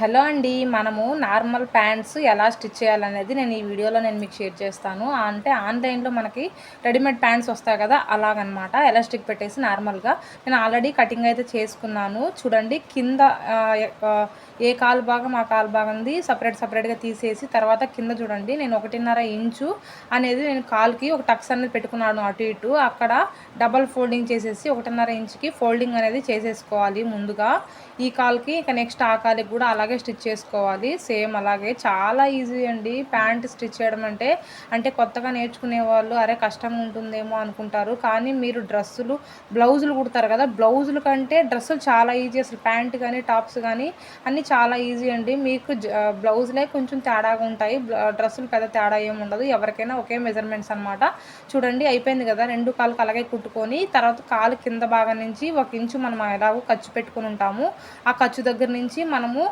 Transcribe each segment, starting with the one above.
Hello అండి మనము normal pants ఎలా స్టిచ్ చేయాలనేది నేను ఈ వీడియోలో నేను మీకు షేర్ చేస్తాను. అంటే ఆన్లైన్లో మనకి రెడీమేడ్ ప్యాంట్స్ వస్తాయి కదా అలాగనమాట. ఎలాస్టిక్ పెట్టేసి నార్మల్గా. నేను ఆల్రెడీ కటింగ్ అయితే చేసుకున్నాను. చూడండి కింద ఏ కాలు భాగం ఆ కాలు భాగంది సపరేట్ సపరేట్గా తీసేసి తర్వాత కింద చూడండి నేను ఒకటిన్నర ఇంచు అనేది నేను కాల్కి ఒక టక్స్ అనేది పెట్టుకున్నాను అటు ఇటు. అక్కడ డబల్ ఫోల్డింగ్ చేసేసి ఒకటిన్నర ఇంచుకి ఫోల్డింగ్ అనేది చేసేసుకోవాలి ముందుగా. ఈ కాల్కి ఇక నెక్స్ట్ ఆ కాలికి కూడా అలాగే స్టిచ్ చేసుకోవాలి. సేమ్ అలాగే చాలా ఈజీ అండి. ప్యాంట్ స్టిచ్ చేయడం అంటే అంటే కొత్తగా నేర్చుకునే వాళ్ళు అరే కష్టంగా ఉంటుందేమో అనుకుంటారు. కానీ మీరు డ్రెస్సులు బ్లౌజులు కుడతారు కదా బ్లౌజులు కంటే డ్రెస్సులు చాలా ఈజీ అసలు. ప్యాంట్ కానీ టాప్స్ కానీ అన్నీ చాలా ఈజీ అండి. మీకు జ- బ్లౌజులే కొంచెం తేడాగా ఉంటాయి. డ్రెస్సులు పెద్ద తేడా ఏమి ఉండదు. ఎవరికైనా ఒకే మెజర్మెంట్స్ అనమాట చూడండి అయిపోయింది కదా. రెండు కాళ్ళకి అలాగే కుట్టుకొని తర్వాత కాలు కింద భాగం నుంచి ఒక ఇంచు మనం ఎలాగో ఖర్చు పెట్టుకుని ఉంటాము. ఆ ఖర్చు దగ్గర నుంచి మనము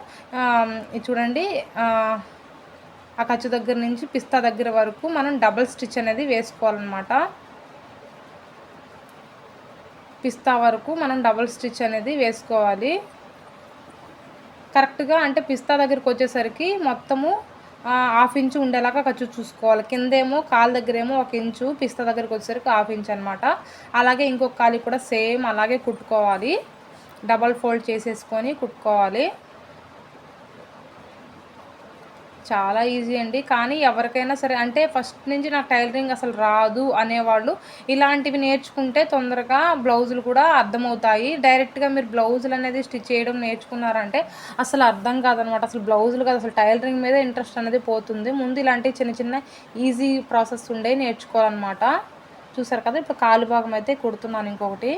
చూడండి. ఆ, ఖర్చు దగ్గర నుంచి పిస్తా దగ్గర వరకు మనం డబల్ స్టిచ్ అనేది వేసుకోవాలన్నమాట. పిస్తా వరకు మనం డబల్ స్టిచ్ అనేది వేసుకోవాలి. కరెక్ట్గా అంటే పిస్తా దగ్గరికి వచ్చేసరికి మొత్తము హాఫ్ ఇంచు ఉండేలాగా ఖర్చు చూసుకోవాలి. కిందేమో కాలు దగ్గరేమో ఒక ఇంచు పిస్తా దగ్గరికి వచ్చేసరికి హాఫ్ ఇంచ్ అనమాట అలాగే ఇంకొక కాలు కూడా సేమ్ అలాగే కుట్టుకోవాలి. డబల్ ఫోల్డ్ చేసేసుకొని కుట్టుకోవాలి. చాలా ఈజీ అండి. కానీ ఎవరికైనా సరే అంటే ఫస్ట్ నుంచి నాకు టైలరింగ్ అసలు రాదు అనేవాళ్ళు ఇలాంటివి నేర్చుకుంటే తొందరగా బ్లౌజులు కూడా అర్థమవుతాయి. డైరెక్ట్గా మీరు బ్లౌజులు అనేది స్టిచ్ చేయడం నేర్చుకున్నారంటే అసలు అర్థం కాదనమాట. అసలు బ్లౌజులు కాదు అసలు టైలరింగ్ మీద ఇంట్రెస్ట్ అనేది పోతుంది. ముందు ఇలాంటి చిన్న చిన్న ఈజీ ప్రాసెస్ ఉండే నేర్చుకోవాలన్నమాట. చూసారు కదా ఇప్పుడు కాలు భాగం అయితే కుడుతున్నాను ఇంకొకటి.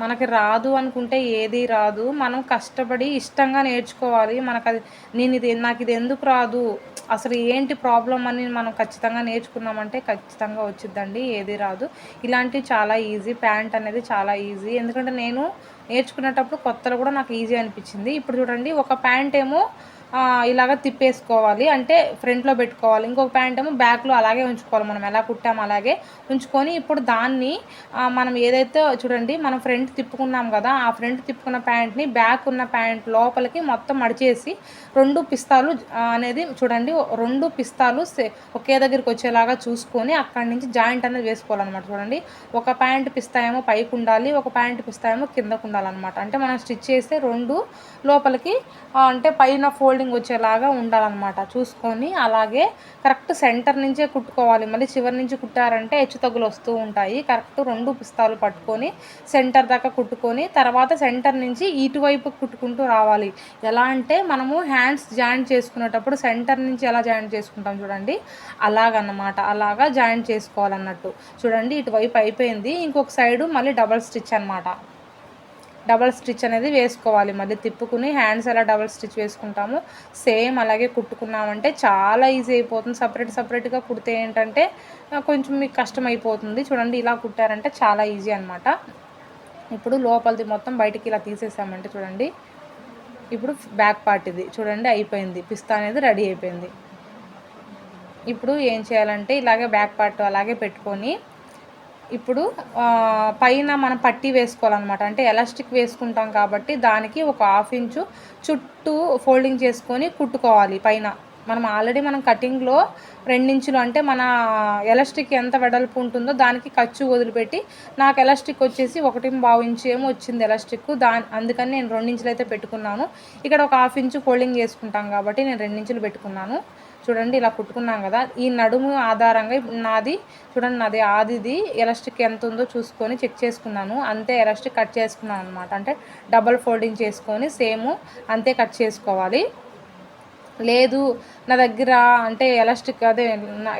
మనకి రాదు అనుకుంటే ఏది రాదు. మనం కష్టపడి ఇష్టంగా నేర్చుకోవాలి. మనకు అది నేను ఇది నాకు ఇది ఎందుకు రాదు? అసలు ఏంటి ప్రాబ్లం అని మనం ఖచ్చితంగా నేర్చుకున్నామంటే ఖచ్చితంగా వచ్చిద్దండి. ఏది రాదు. ఇలాంటివి చాలా ఈజీ ప్యాంట్ అనేది చాలా ఈజీ. ఎందుకంటే నేను నేర్చుకునేటప్పుడు కొత్తలో కూడా నాకు ఈజీ అనిపించింది. ఇప్పుడు చూడండి ఒక ప్యాంట్ ఏమో ఇలాగ తిప్పేసుకోవాలి. అంటే ఫ్రంట్లో పెట్టుకోవాలి. ఇంకొక ప్యాంట్ ఏమో బ్యాక్లో అలాగే ఉంచుకోవాలి. మనం ఎలా కుట్టాము అలాగే ఉంచుకొని ఇప్పుడు దాన్ని మనం ఏదైతే చూడండి మనం ఫ్రంట్ తిప్పుకున్నాం కదా ఆ ఫ్రంట్ తిప్పుకున్న ప్యాంట్ని బ్యాక్ ఉన్న ప్యాంట్ లోపలికి మొత్తం మడిచేసి రెండు పిస్తాలు అనేది చూడండి రెండు పిస్తాలు సే- ఒకే దగ్గరికి వచ్చేలాగా చూసుకొని అక్కడి నుంచి జాయింట్ అనేది వేసుకోవాలన్నమాట చూడండి. ఒక ప్యాంట్ పిస్తా ఏమో పైకి ఉండాలి ఒక ప్యాంట్ పిస్తా ఏమో కిందకు ఉండాలన్నమాట. అంటే మనం స్టిచ్ చేస్తే రెండు లోపలికి అంటే పైన ఫోల్డింగ్ వచ్చేలాగా ఉండాలన్నమాట. చూసుకొని అలాగే కరెక్ట్ సెంటర్ నుంచే కుట్టుకోవాలి. మళ్ళీ చివరి నుంచి కుట్టారంటే హెచ్చు తగ్గులు వస్తూ ఉంటాయి. కరెక్ట్ రెండు పుస్తాలు పట్టుకొని సెంటర్ దాకా కుట్టుకొని తర్వాత సెంటర్ నుంచి ఇటువైపు కుట్టుకుంటూ రావాలి. ఎలా అంటే మనము హ్యాండ్స్ జాయింట్ చేసుకునేటప్పుడు సెంటర్ నుంచి ఎలా జాయింట్ చేసుకుంటాం చూడండి. అలాగన్నమాట. అలాగా జాయింట్ చేసుకోవాలన్నట్టు. చూడండి ఇటువైపు అయిపోయింది. ఇంకొక సైడు మళ్ళీ డబల్ స్టిచ్ అనమాట డబల్ స్టిచ్ అనేది వేసుకోవాలి. మళ్ళీ తిప్పుకుని హ్యాండ్స్ ఎలా డబల్ స్టిచ్ వేసుకుంటామో. సేమ్ అలాగే కుట్టుకున్నామంటే చాలా ఈజీ అయిపోతుంది. సపరేట్ సపరేట్గా కుడితే ఏంటంటే కొంచెం మీకు కష్టం అయిపోతుంది చూడండి ఇలా కుట్టారంటే చాలా ఈజీ అనమాట ఇప్పుడు లోపలిది మొత్తం బయటికి ఇలా తీసేసామంటే చూడండి. ఇప్పుడు బ్యాక్ పార్ట్ ఇది. చూడండి అయిపోయింది. పిస్తా అనేది రెడీ అయిపోయింది. ఇప్పుడు ఏం చేయాలంటే ఇలాగే బ్యాక్ పార్ట్ అలాగే పెట్టుకొని ఇప్పుడు పైన మనం పట్టీ వేసుకోవాలన్నమాట. అంటే ఎలాస్టిక్ వేసుకుంటాం కాబట్టి దానికి ఒక హాఫ్ ఇంచు చుట్టూ ఫోల్డింగ్ చేసుకొని కుట్టుకోవాలి పైన. మనం ఆల్రెడీ మనం కటింగ్లో రెండించులు అంటే మన ఎలాస్టిక్ ఎంత వెడల్పు ఉంటుందో దానికి ఖర్చు వదిలిపెట్టి నాకు ఎలాస్టిక్ వచ్చేసి ఒకటి బావు ఇంచు ఏమో వచ్చింది ఎలాస్టిక్. దా అందుకని నేను రెండించులు అయితే పెట్టుకున్నాను. ఇక్కడ ఒక హాఫ్ ఇంచు ఫోల్డింగ్ చేసుకుంటాం కాబట్టి నేను రెండించులు పెట్టుకున్నాను. చూడండి ఇలా కుట్టుకున్నాం కదా. ఈ నడుము ఆధారంగా నాది చూడండి నాది ఆదిది ఎలాస్టిక్ ఎంత ఉందో చూసుకొని చెక్ చేసుకున్నాను. అంతే ఎలాస్టిక్ కట్ చేసుకున్నాను అనమాట అంటే డబల్ ఫోల్డింగ్ చేసుకొని సేమ్ అంతే కట్ చేసుకోవాలి. లేదు నా దగ్గర అంటే ఎలాస్టిక్ అదే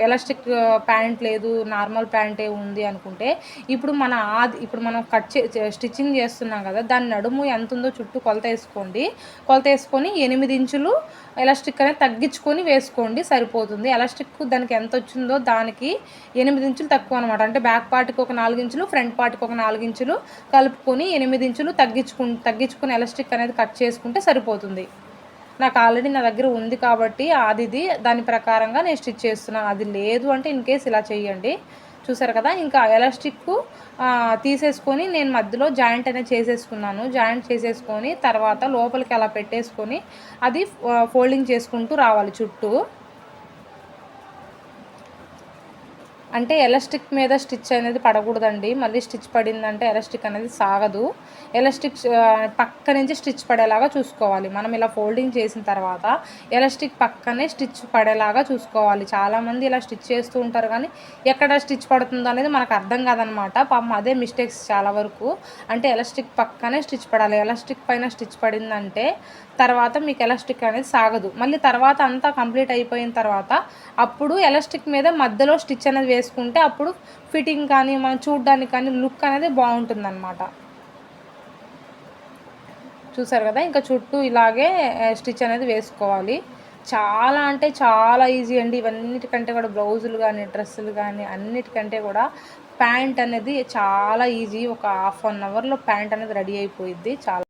ఎలాస్టిక్ ప్యాంట్ లేదు నార్మల్ ప్యాంటే ఉంది అనుకుంటే ఇప్పుడు మన ఆది ఇప్పుడు మనం కట్ చే స్టిచ్చింగ్ చేస్తున్నాం కదా దాని నడుము ఎంత ఉందో చుట్టూ కొలత వేసుకోండి. కొలత వేసుకొని ఎనిమిది ఇంచులు ఎలాస్టిక్ అనేది తగ్గించుకొని వేసుకోండి సరిపోతుంది. ఎలాస్టిక్ దానికి ఎంత వచ్చిందో దానికి ఎనిమిది ఇంచులు తక్కువ అనమాట అంటే బ్యాక్ పార్ట్కి ఒక నాలుగు ఇంచులు ఫ్రంట్ పార్ట్కి ఒక నాలుగు ఇంచులు కలుపుకొని ఎనిమిది ఇంచులు తగ్గించుకు తగ్గించుకుని ఎలాస్టిక్ అనేది కట్ చేసుకుంటే సరిపోతుంది. నాకు ఆల్రెడీ నా దగ్గర ఉంది కాబట్టి అదిది దాని ప్రకారంగా నేను స్టిచ్ చేస్తున్నాను అది లేదు అంటే ఇన్ కేస్ ఇలా చేయండి చూసారు కదా ఇంకా ఎలాస్టిక్ తీసేసుకొని నేను మధ్యలో జాయింట్ అనేది చేసేసుకున్నాను. జాయింట్ చేసేసుకొని తర్వాత లోపలికి అలా పెట్టేసుకొని అది ఫోల్డింగ్ చేసుకుంటూ రావాలి చుట్టూ. అంటే ఎలాస్టిక్ మీద స్టిచ్ అనేది పడకూడదండి. మళ్ళీ స్టిచ్ పడిందంటే ఎలాస్టిక్ అనేది సాగదు. ఎలాస్టిక్ పక్క నుంచి స్టిచ్ పడేలాగా చూసుకోవాలి. మనం ఇలా ఫోల్డింగ్ చేసిన తర్వాత ఎలాస్టిక్ పక్కనే స్టిచ్ పడేలాగా చూసుకోవాలి. చాలామంది ఇలా స్టిచ్ చేస్తూ ఉంటారు కానీ ఎక్కడ స్టిచ్ పడుతుందో అనేది మనకు అర్థం కాదనమాట. పాపం అదే మిస్టేక్స్ చాలా వరకు. అంటే ఎలాస్టిక్ పక్కనే స్టిచ్ పడాలి. ఎలాస్టిక్ పైన స్టిచ్ పడిందంటే తర్వాత మీకు ఎలాస్టిక్ అనేది సాగదు. మళ్ళీ తర్వాత అంతా కంప్లీట్ అయిపోయిన తర్వాత అప్పుడు ఎలాస్టిక్ మీద మధ్యలో స్టిచ్ అనేది వేసుకుంటే అప్పుడు ఫిట్టింగ్ కానీ మనం చూడడానికి కానీ లుక్ అనేది బాగుంటుంది అనమాట చూసారు కదా? ఇంకా చుట్టూ ఇలాగే స్టిచ్ అనేది వేసుకోవాలి. చాలా అంటే చాలా ఈజీ అండి. ఇవన్నిటికంటే కూడా బ్లౌజులు కానీ డ్రెస్సులు కానీ అన్నిటికంటే కూడా ప్యాంట్ అనేది చాలా ఈజీ. ఒక హాఫ్ అన్ అవర్లో ప్యాంట్ అనేది రెడీ అయిపోయింది చాలా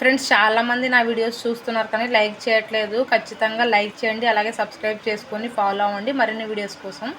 ఫ్రెండ్స్ చాలామంది నా వీడియోస్ చూస్తున్నారు కానీ లైక్ చేయట్లేదు. ఖచ్చితంగా లైక్ చేయండి. అలాగే సబ్స్క్రైబ్ చేసుకొని ఫాలో అవ్వండి. మరిన్ని వీడియోస్ కోసం.